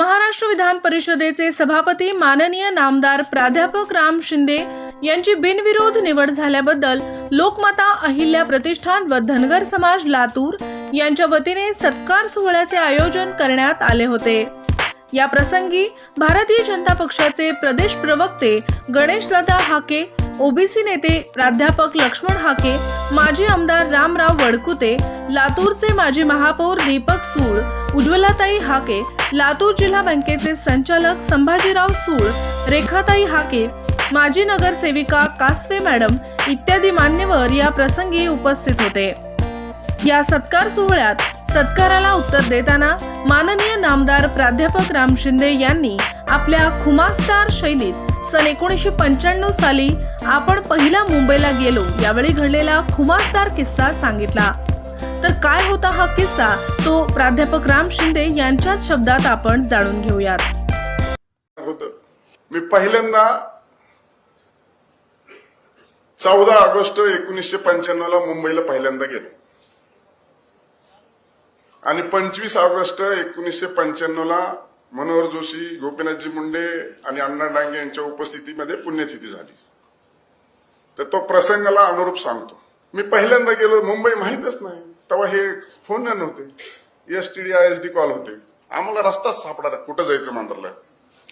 महाराष्ट्र विधान परिषदेचे सभापती माननीय नामदार प्राध्यापक राम शिंदे यांची बिनविरोध निवड झाल्याबद्दल लोकमाता अहिल्या प्रतिष्ठान व धनगर समाज लातूर यांच्या वतीने सत्कार सोहळ्याचे आयोजन करण्यात आले होते. या प्रसंगी भारतीय जनता पक्षाचे प्रदेश प्रवक्ते गणेशदादा हाके ओबीसी नेते प्राध्यापक लक्ष्मण हाके माजी आमदार रामराव वडकुते लातूरचे माजी महापौर दीपक सूळ उज्ज्वलाताई हाके लातूर जिल्हा बँकेचे संचालक संभाजीराव सूळ रेखाताई हाके माजी नगरसेविका कासवे मॅडम इत्यादी मान्यवर या प्रसंगी उपस्थित होते. या सत्कार सोहळ्यात सत्काराला उत्तर देताना माननीय नामदार प्राध्यापक राम शिंदे यांनी आपल्या खुमासदार शैलीत सन एकोणीसशे पंच्याण्णव साली आपण पहिला मुंबईला गेलो. यावेळी घडलेला खुमासदार किस्सा सांगितला. तर काय होता हा किस्सा? तो प्राध्यापक राम शिंदे यांच्याच शब्दात आपण जाणून घेऊयात. होत. मी पहिल्यांदा चौदा ऑगस्ट एकोणीसशे पंच्याण्णव ला मुंबईला पहिल्यांदा गेलो. आणि पंचवीस ऑगस्ट एकोणीसशे पंच्याण्णव ला मनोहर जोशी गोपीनाथजी मुंडे आणि अण्णा डांगे यांच्या उपस्थितीमध्ये पुण्यतिथी झाली. तर तो प्रसंगाला अनुरूप सांगतो. मी पहिल्यांदा गेलो मुंबई माहीतच नाही. तेव्हा हे फोन नव्हते. S T D I S D call होते. आम्हाला रस्ताच सापडा कुठं जायचं मंत्रालय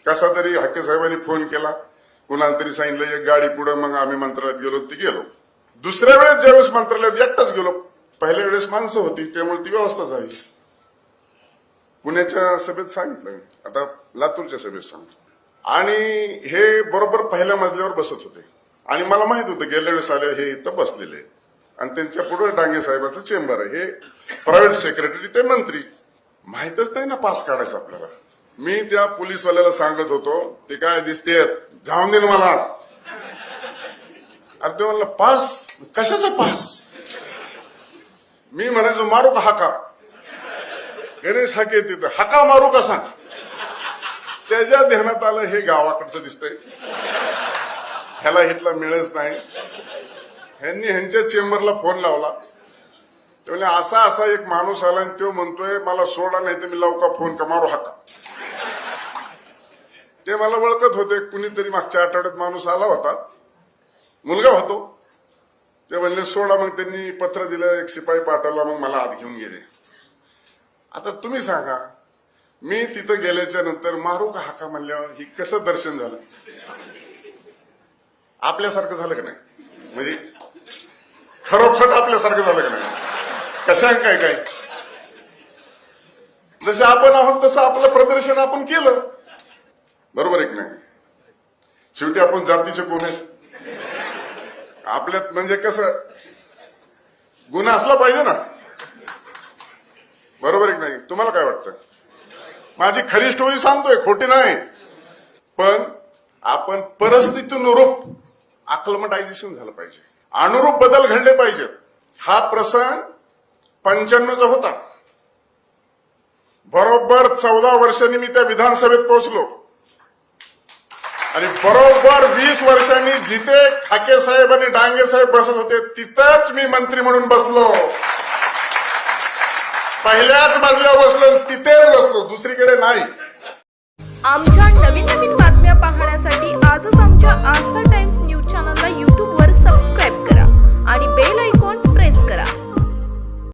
कसा तरी हाके साहेबांनी फोन केला. कुणाला तरी सांगितलं एक गाडी पुढे मग आम्ही मंत्रालयात गेलो. ती गेलो. दुसऱ्या वेळेस ज्यावेळेस मंत्रालयात एकटाच गेलो पहिल्या वेळेस माणसं होती त्यामुळे ती व्यवस्था झाली. पुण्याच्या सभेत सांगितलं मी. आता लातूरच्या सभेत सांगतो आणि हे बरोबर पहिल्या मजल्यावर बसत होते. आणि मला माहीत होतं गेल्या वेळेस आले हे इथं बसलेले. आणि त्यांच्या पुढे डांगे साहेबाचं चेंबर आहे. हे प्रायव्हेट सेक्रेटरी ते मंत्री. माहितच नाही ना पास काढायचं आपल्याला. मी त्या पोलीसवाल्याला सांगत होतो ते काय दिसते? जाऊन दे मला. अरे ते म्हणलं पास? कशाचा पास? मी म्हणायचो मारू का हाका गणेश हाके तिथं हाका मारू का सांग? त्याच्या ध्यानात आलं हे गावाकडचं दिसतंय. ह्याला इथला मिळच नाही. ह्यांनी ह्यांच्या चेंबरला फोन लावला. म्हणजे म्हणले असा असा एक माणूस आला आणि तो म्हणतोय मला सोडा नाही तर मी लवकर फोन का मारू हाका? ते मला ओळखत होते कुणीतरी मागच्या आठवड्यात माणूस आला होता. मुलगा होतो. ते म्हणले सोडा. मग त्यांनी पत्र दिलं एक शिपाई पाठवला मग मला आत घेऊन गेले. आता तुम्ही सांगा मी तिथं गेल्याच्यानंतर मारू का हाका म्हणल्यावर ही कसं दर्शन झालं? आपल्यासारखं झालं का नाही? म्हणजे खरोखर आपल्यासारखं झालं का नाही? कशा काय काय? जसे आपण आहोत तसं आपलं प्रदर्शन आपण केलं. बरोबर एक नाही? शेवटी आपण जातीचे कोण आहेत? आपल्यात म्हणजे कसं गुन्हा असला पाहिजे ना. तुम्हाला काय वाटतं? माझी खरी स्टोरी सांगतोय खोटी नाही. पण आपण परिस्थितीनुरूप अक्लमटायझेशन झालं पाहिजे. अनुरूप बदल घडले पाहिजेत. हा प्रसंग पंच्याण्णवचा होता. बरोबर चौदा वर्षांनी मी त्या विधानसभेत पोहोचलो. आणि बरोबर वीस वर्षांनी जिथे खाके साहेब आणि डांगे साहेब बसत होते तिथंच मी मंत्री म्हणून बसलो. पहिल्याच मजल्यावर बसलो तिथेच बसलो. दुसरीकडे नाही. आमच्या नवीन नवीन बातम्या पाहण्यासाठी आजच आमच्या आस्था टाइम्स न्यूज